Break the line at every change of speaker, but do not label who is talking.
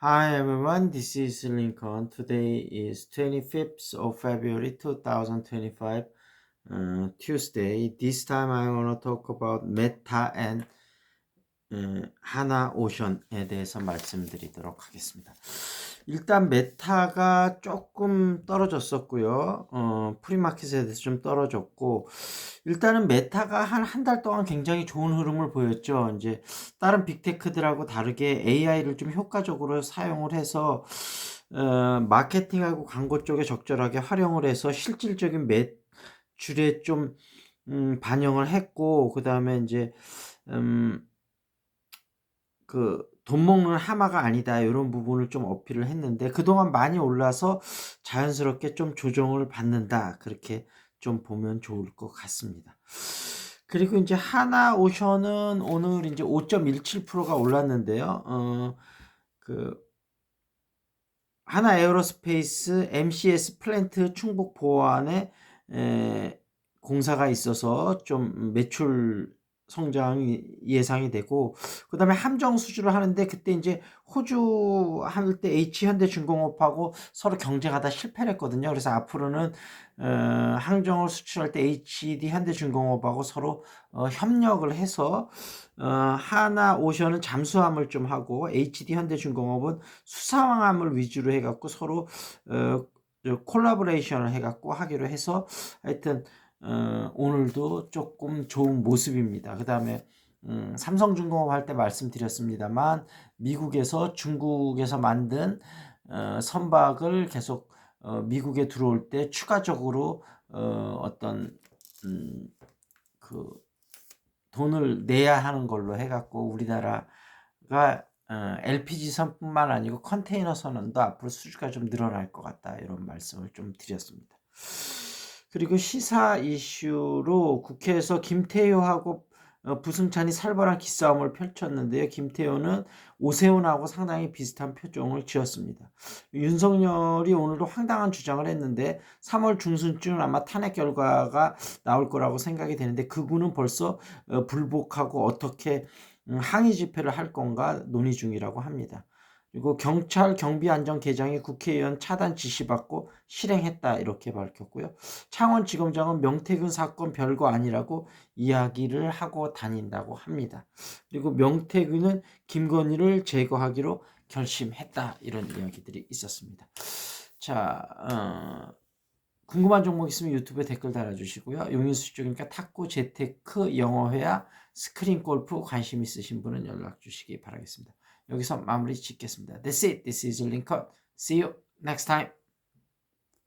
Hi everyone, this is Lincoln. Today is 25th of February 2025, uh, Tuesday. This time I want to talk about Meta and 어, 하나 오션에 대해서 말씀드리도록 하겠습니다. 일단 메타가 조금 떨어졌었고요. 어, 프리마켓에 대해서 좀 떨어졌고 일단은 메타가 한 한 달 동안 굉장히 좋은 흐름을 보였죠. 이제 다른 빅테크들하고 다르게 AI를 좀 효과적으로 사용을 해서 어, 마케팅하고 광고 쪽에 적절하게 활용을 해서 실질적인 매출에 좀 음, 반영을 했고 그 다음에 이제 음, 그 돈 먹는 하마가 아니다 이런 부분을 좀 어필을 했는데 그동안 많이 올라서 자연스럽게 좀 조정을 받는다 그렇게 좀 보면 좋을 것 같습니다. 그리고 이제 하나 오션은 오늘 이제 5.17%가 올랐는데요. 어, 그 하나 에어로스페이스 MCS 플랜트 충북 보안에 에, 공사가 있어서 좀 매출 성장이 예상이 되고 그다음에 함정 수주를 하는데 그때 이제 호주 할 때 H 현대중공업하고 서로 경쟁하다 실패를 했거든요. 그래서 앞으로는 어, 항정을 수출할 때 HD 현대중공업하고 서로 어, 협력을 해서 어, 하나 오션은 잠수함을 좀 하고 HD 현대중공업은 수상함을 위주로 해갖고 서로 어, 콜라보레이션을 해갖고 하기로 해서 하여튼 어, 오늘도 조금 좋은 모습입니다. 그 다음에 음, 삼성중공업 할 때 말씀드렸습니다만 미국에서 중국에서 만든 어, 선박을 계속 어, 미국에 들어올 때 추가적으로 어, 어떤 음, 그 돈을 내야 하는 걸로 해갖고 우리나라가 어, LPG 선뿐만 아니고 컨테이너 선원도 앞으로 수주가 좀 늘어날 것 같다 이런 말씀을 좀 드렸습니다. 그리고 시사 이슈로 국회에서 김태효하고 어, 부승찬이 살벌한 기싸움을 펼쳤는데요. 김태효는 오세훈하고 상당히 비슷한 표정을 지었습니다. 윤석열이 오늘도 황당한 주장을 했는데 3월 중순쯤 아마 탄핵 결과가 나올 거라고 생각이 되는데 그분은 벌써 어, 불복하고 어떻게 음, 항의 집회를 할 건가 논의 중이라고 합니다. 그리고 경찰 경비 안전계장이 국회의원 차단 지시받고 실행했다 이렇게 밝혔고요. 창원지검장은 명태균 사건 별거 아니라고 이야기를 하고 다닌다고 합니다. 그리고 명태균은 김건희를 제거하기로 결심했다 이런 이야기들이 있었습니다. 자, 어, 궁금한 종목 있으면 유튜브에 댓글 달아주시고요. 용인수 쪽이니까 탁구, 재테크, 영어회화, 스크린 골프 관심 있으신 분은 연락 주시기 바라겠습니다. 여기서 마무리 짓겠습니다. That's it. This is Lincoln. See you next time.